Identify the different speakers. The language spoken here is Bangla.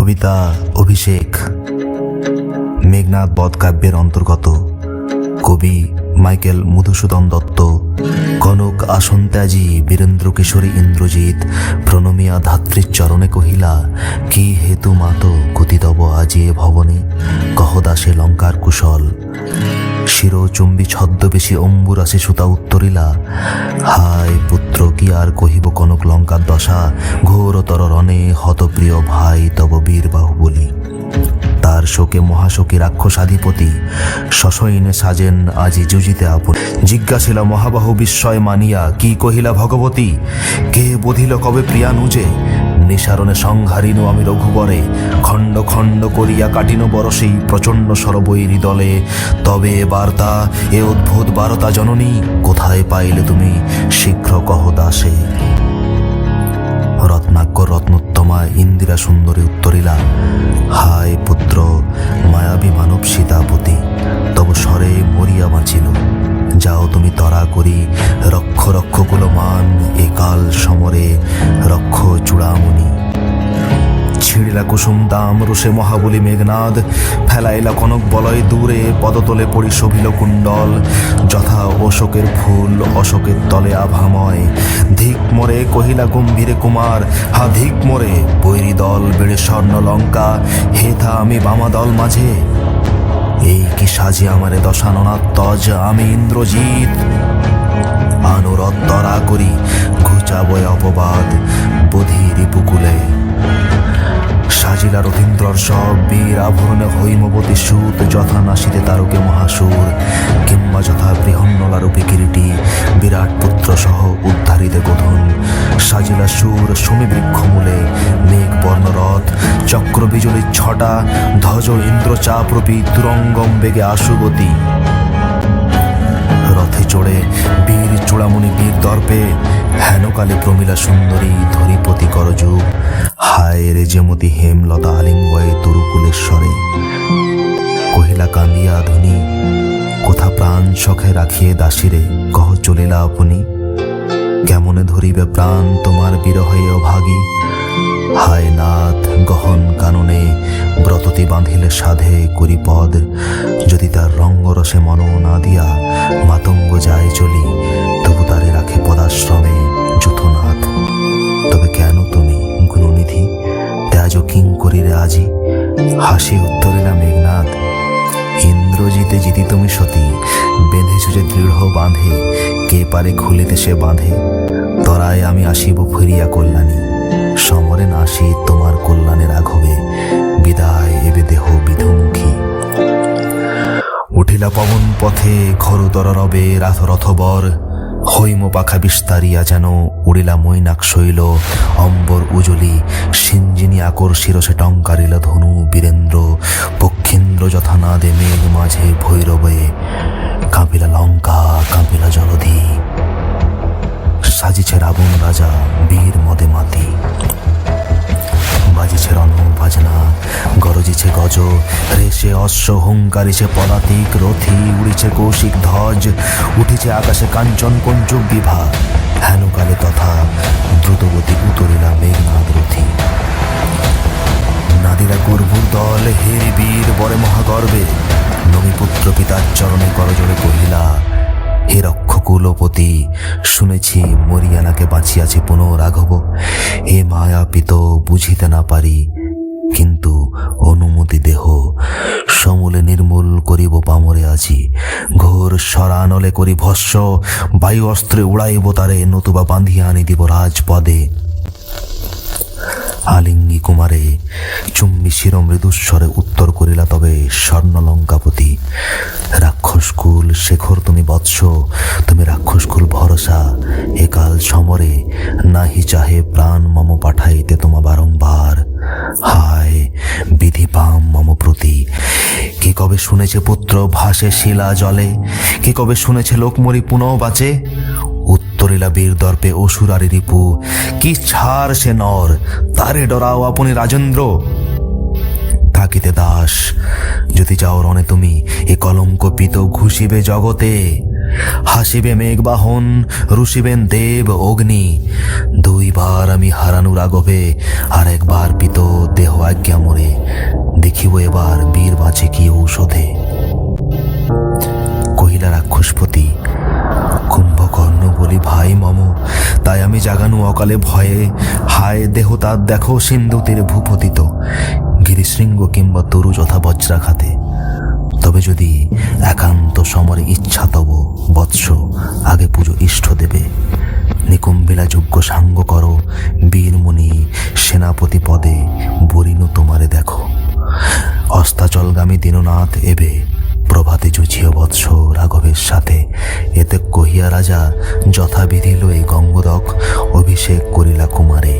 Speaker 1: কবিতা, অভিষেক মেঘনাথ বধকাব্যের অন্তর্গত কবি মাইকেল মধুসূদন দত্ত, কনক আসন ত্যাজি বীরেন্দ্র কিশোরী ইন্দ্রজিৎ, প্রণমিয়া ধাত্রীর চরণে কহিলা, কি হেতু মাত গতিতব আজি এ ভবনে? কহদাসে লঙ্কার কুশল। শিরোচুম্বী ছদ্মবেশী অম্বুরাশি সুতা উত্তরিলা। হায় পুত্র, কি আর কহিব কনক লঙ্কার দশা? ঘোরতর রণে হতপ্রিয় ভাই, তব বীর বাহুবলী তার শোকে মহাশোকে রাক্ষসাধিপতি, সশয়নে সাজেন আজি যুজিতে আপন। জিজ্ঞাসিলা, মহাবাহু বিস্ময় মানিয়া, কি কহিলা ভগবতী? কে বধিল কবে প্রিয়ানুজে? নিসারণে সংহারিনু আমি রঘুবরে, খণ্ড খণ্ড করিয়া কাটিনু বরসেই প্রচণ্ড সরবৈরি দলে। তবে এ বার্তা, এ অদ্ভুত বারতা জননী, কোথায় পাইলে তুমি শীঘ্র কহ দাসে? রত্নাক্য রত্নোত্তমা ইন্দিরা সুন্দরী উত্তরিলা, হায় পুত্র, মায়াবী ছিঁড়িলা কুসুম দাম রুষে মহাবলী মেঘনাদ, ফেলাইলা কনক বলয় দূরে, পদতলে পড়ি শোভিল কুণ্ডল, যথা অশোকের ফুল, অশোকের তলে আভাময়। ধিক মরে কহিলা গম্ভীরে কুমার, হা ধিক মরে, বৈরী দল বেড়ে স্বর্ণ লঙ্কা হেথা আমি বামা দল মাঝে। এই কি সাজে আমারে দশাননাথ তজ, আমি ইন্দ্রজিৎ। আনুরত তরা করি, ঘুচাবয় অপবাদ বধি রিপুকুলে সাজিলা রথীন্দ্রর সব বীর আভরণে হৈমবতী সুত যথা নাসিতে তারকে মহাসুর, কিংবা যথা বৃহন্নলা রূপে বিরাট পুত্র সহ উদ্ধারিতে গোধন সাজিলা সুর সুমি বৃক্ষমূলে মেঘ বর্ণরথ চক্র বিজলির ছটা, ধ্বজ, ইন্দ্র চাপরূপী তুরঙ্গম বেগে আশুগতি রথে চড়ে বীর দর্পে হেনকালে প্রমিলা সুন্দরী ধরিপতি করযুগ হায় রে যেমতি হেমলতা আলিঙ্গয়ে তরুকুলেশ্বরে। কহিলা কান্দিয়া ধনী, কোথা প্রাণ শখে রাখিয়ে দাসিরে? কহ, চলিলা আপনি। কেমনে ধরিবে প্রাণ তোমার বিরহে অভাগী? হায় নাথ, গহন কাননে ব্রততি বাঁধিলে সাধে করি পদ যদি তার রঙ্গরসে মন না দিয়া মাতঙ্গ যায় চলি, তবু তারে রাখে পদাশ্রমে। যুথনাথ তবে কেন তুমি গুণনিধি? ত্যাজ কিং করিরে আজি হাসি উত্তরিলা মেঘনাথ। ইন্দ্রজিতে জিতি তুমি সতী। বেঁধেছ যে দৃঢ় বাঁধে। কে পারে খুলিতে সে বাঁধে। তরায় আমি আসিব ফিরিয়া কল্যাণী। সমরে নাসি তোমার কল্যাণে রাঘবে বিদায় এবে দেহ বিধমুখী। উঠিলা পবন পথে ঘরুতর রবে রাথ রথবর। হৈম পাখা বিস্তারিয়া যেন উড়িলা মৈনাক শৈল, অম্বর উজলি, সিঞ্জিনী আকর শিরসে টঙ্কারিল ধনু বীরেন্দ্র, পক্ষীন্দ্র যথানাদে মেঘ মাঝে ভৈরবে, কাঁপিলা লঙ্কা, কাঁপিলা জলধি। সাজিছে রাবণ রাজা বীর মদে মাতি। বাজিছে রণ বাজনা। গরজিছে গজ রেশে অশ্ব হুঙ্কারিছে পদাতিক রথি, উড়িছে কৌশিক ধ্বজ, উঠিছে আকাশে কাঞ্চন পঞ্চুক বিভা হেনকালে তথা দ্রুতগতি উতরিলা মেঘনাদ রথি। নাদিরা গর্ভুর দল, হেরি বীর, বরে মহাগর্বে। নমিপুত্র পিতার চরণে করজোড়ে কহিলা হে রক্ষকুলপতি, শুনেছি মরিয়ানাকে বাঁচিয়াছে পুনরাঘব। হে মায়াপিত বুঝিতে না পারি, কিন্তু অনুমতি দেহ। সমূলে নির্মূল করিব পামরে আছি ঘোর সরানলে করি ভস্য, বায়ু অস্ত্রে উড়াইব তারে, নতুবা বাঁধিয়া আনি দিব রাজপদে। আলিঙ্গি কুমারে, চুম্বি শির মৃদুস্বরে উত্তর করিলা তবে স্বর্ণলঙ্কাপতি। রাক্ষসকুল শেখর তুমি বৎস, তুমি রাক্ষসকুল ভরসা। একাল সমরে নাহি চাহে প্রাণ মম পাঠাইতে তোমা বারংবার। হায়, বিধি পাম মম প্রতি। কে কবে শুনেছে পুত্র ভাসে শিলা জলে? কে কবে শুনেছে লোকমরি পুনঃ বাঁচে? উত্তরিলা বীর দর্পে অসুরারি রিপু, কি ছাড় সে নর? তারে ডরাও আপনি রাজেন্দ্র। থাকিতে দাস। যদি যাও রণে তুমি, এ কলঙ্ক পিত ঘুষিবে জগতে। হাসিবে মেঘবাহন, রুষিবেন দেব অগ্নি। দুইবার আমি হারানু রাগবে আর একবার পিত দেহ আজ্ঞা মরে। দেখিব এবার বীর বাঁচে কি ঔষধে। কহিলা রাক্ষসপতি, কুম্ভকর্ণ বলি, ভাই মম, তাই আমি জাগানু অকালে ভয়ে। হায় দেহ তার দেখো সিন্ধু তীরে ভূপতিত। গিরিশৃঙ্গ কিংবা তরু যথা বজ্রাঘাতে, তবে যদি একান্ত সমরে ইচ্ছা তব বৎস আগে পুজো ইষ্ট দেবে। নিকুম্বিলা যোগ্য সাঙ্গ করো বীরমণি সেনাপতি পদে বরিনু তোমারে দেখো। অস্তাচলগামী দীননাথ এবে প্রভাতে জুঝিও বৎস রাঘবের সাথে। এতে কহিয়া রাজা যথাবিধি লয়ে গঙ্গদক অভিষেক করিলা কুমারে।